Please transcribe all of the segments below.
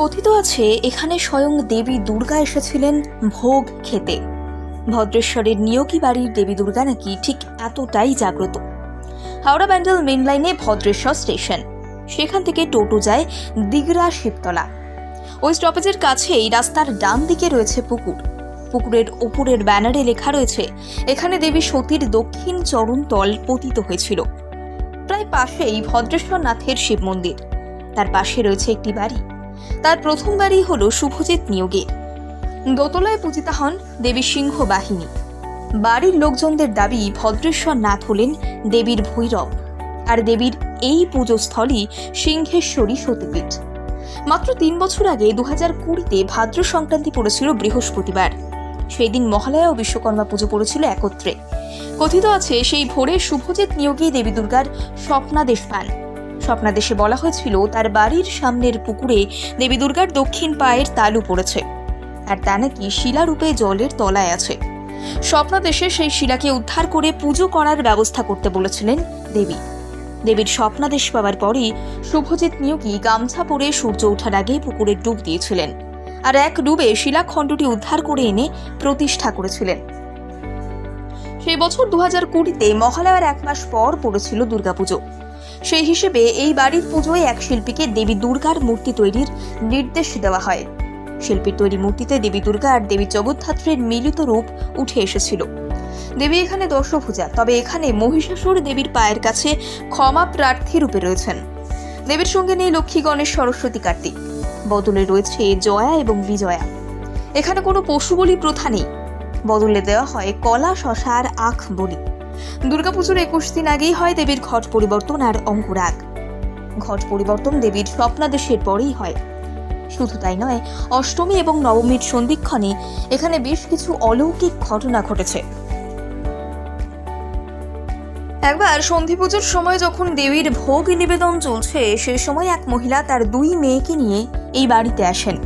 কথিত আছে, এখানে স্বয়ং দেবী দুর্গা এসেছিলেন ভোগ খেতে। ভদ্রেশ্বরের নিয়োগী বাড়ির দেবী দুর্গা নাকি ঠিক এতটাই জাগ্রত। হাওড়া ব্যান্ডেল মেন লাইনে ভদ্রেশ্বর স্টেশন। সেখান থেকে টোটো যায় দিগরা শিবতলা। ওই স্টপেজের কাছেই রাস্তার ডান দিকে রয়েছে পুকুর। পুকুরের ওপরের ব্যানারে লেখা রয়েছে, এখানে দেবী সতীর দক্ষিণ চরণতল পতিত হয়েছিল। প্রায় পাশেই ভদ্রেশ্বর নাথের শিব মন্দির। তার পাশে রয়েছে একটি বাড়ি। তার প্রথম বাড়ি হল শুভজিৎ নিয়োগে। দোতলায় পূজিতা হন দেবী সিংহ বাহিনী। বাড়ির লোকজনদের দাবি, ভদ্রেশ্বর নাথ হলেন দেবীর ভৈরব, আর দেবীর এই পুজোস্থলই সিংহেশ্বরী সতীপীঠ। মাত্র তিন বছর আগে দু হাজার কুড়িতে ভাদ্র সংক্রান্তি পড়েছিল বৃহস্পতিবার। সেই দিন মহালয়া ও বিশ্বকর্মা পুজো পড়েছিল একত্রে। কথিত আছে, সেই ভোরে শুভজিৎ নিয়োগেই দেবী দুর্গার স্বপ্নাদেশ পান। স্বপ্নাদেশে বলা হয়েছিল, তার বাড়ির সামনের পুকুরে দেবী দুর্গার দক্ষিণ পায়ের তালু পড়েছে। আর তা নাকি শিলারূপে জলের তলায় আছে। স্বপ্নাদেশে সেই শিলাকে উদ্ধার করে পুজো করার ব্যবস্থা করতে বলেছিলেন দেবী। দেবীর স্বপ্নাদেশ পাওয়ার পরই শুভজিৎ নিয়োগী গামছা পরে সূর্য ওঠার আগে পুকুরে ডুব দিয়েছিলেন। আর এক ডুবে শিলাখণ্ডটি উদ্ধার করে এনে প্রতিষ্ঠা করেছিলেন। সেই বছর দু হাজার কুড়িতে মহালয়ার এক মাস পর পড়েছিল দুর্গাপুজো। সেই হিসেবে এই বাড়ির পুজোয় এক শিল্পীকে দেবী দুর্গার মূর্তি তৈরির নির্দেশ দেওয়া হয়। শিল্পীর তৈরি মূর্তিতে দেবী দুর্গা আর দেবী জগদ্ধাত্রীর মিলিত রূপ উঠে এসেছিল। দেবী এখানে দশভূজা তবে এখানে মহিষাসুর দেবীর পায়ের কাছে ক্ষমা প্রার্থী রূপে রয়েছেন। দেবীর সঙ্গে নেই লক্ষ্মী, গণেশ, সরস্বতী, কার্তিক। বদলে রয়েছে জয়া এবং বিজয়া। এখানে কোনো পশু বলি প্রথা নেই। বদলে দেওয়া হয় কলা শশা আর আখ বলি। দুর্গাপুজোর একুশ দিন আগেই হয় দেবীর ঘট পরিবর্তন আর অঙ্কুরাগ। ঘট পরিবর্তন দেবীর স্বপ্নাদেশের পরেই হয়। শুধু তাই নয়, অষ্টমী এবং নবমীর সন্ধিক্ষণে এখানে বেশ কিছু অলৌকিক ঘটনা ঘটেছে। একবার সন্ধি পুজোর সময় যখন দেবীর ভোগ নিবেদন চলছে, সে সময় এক মহিলা তার দুই মেয়েকে নিয়ে এই বাড়িতে আসেন।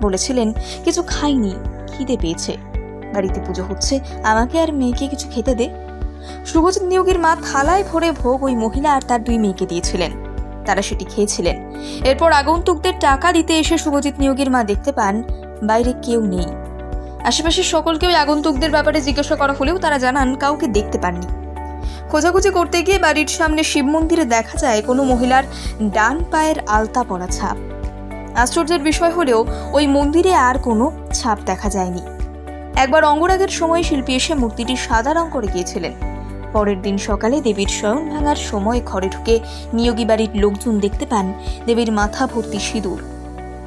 বলেছিলেন, কিছু খাইনি, খিদে পেয়েছে। বাড়িতে পুজো হচ্ছে। আমাকে আর মেয়েকে কিছু খেতে দে। শুভজিৎ নিয়োগের মা থালায় ভরে ভোগ ওই মহিলা আর তার দুই মেয়েকে দিয়েছিলেন। তারা সেটি খেয়েছিলেন। এরপর আগন্তুকদের টাকা দিতে এসে শুভজিৎ নিয়োগের মা দেখতে পান, বাইরে কেউ নেই। আশেপাশের ওই আগন্তুকদের ব্যাপারে জিজ্ঞাসা করা হলেও তারা জানান, কাউকে দেখতে পাননি। খোঁজাখুঁজি করতে গিয়ে বাড়ির সামনে শিব মন্দিরে দেখা যায়, কোনো মহিলার ডান পায়ের আলতা পরা ছাপ। আশ্চর্যের বিষয় হলেও ওই মন্দিরে আর কোনো ছাপ দেখা যায়নি। একবার অঙ্গরাগের সময় শিল্পী এসে মূর্তিটি সাদা রং করে গিয়েছিলেন। পরের দিন সকালে দেবীর শয়ন ভাঙার সময় ঘরে ঢুকে নিয়োগী বাড়ির লোকজন দেখতে পান দেবীর মাথা ভর্তি সিঁদুর।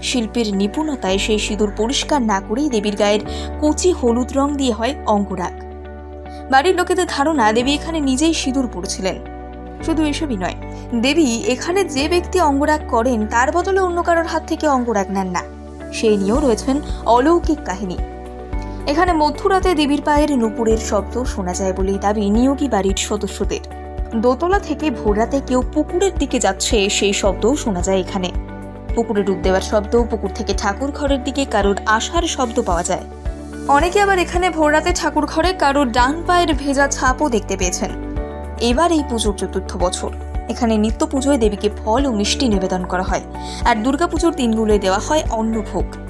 শিল্পীর নিপুণতায় সেই সিঁদুর পরিষ্কার না করেই দেবীর গায়ের কুচি হলুদ রং দিয়ে হয় অঙ্গরাগ। বাড়ির লোকেদের ধারণা, দেবী এখানে নিজেই সিঁদুর পড়ছিলেন শুধু এসবই নয়, দেবী এখানে যে ব্যক্তি অঙ্গরাগ করেন, তার বদলে অন্য কারোর হাত থেকে অঙ্গরাগ নেন না। সেই নিয়েও রয়েছেন অলৌকিক কাহিনী। এখানে মধ্যরাতে দেবীর পায়ের নুপুরের শব্দ শোনা যায় বলেই দাবি নিয়োগী বাড়ির সদস্যদের। দোতলা থেকে ভোররাতে কেউ পুকুরের দিকে যাচ্ছে সেই শব্দও শোনা যায় এখানে। পুকুরে ডুব দেওয়ার শব্দ, পুকুর থেকে ঠাকুর ঘরের দিকে কারোর আসার শব্দ পাওয়া যায়। অনেকে আবার এখানে ভোররাতে ঠাকুর ঘরে কারোর ডান পায়ের ভেজা ছাপও দেখতে পেয়েছেন। এবার এই পুজোর চতুর্থ বছর। এখানে নিত্য পুজোয় দেবীকে ফল ও মিষ্টি নিবেদন করা হয়। আর দুর্গাপুজোর দিনগুলোয় দেওয়া হয় অন্নভোগ।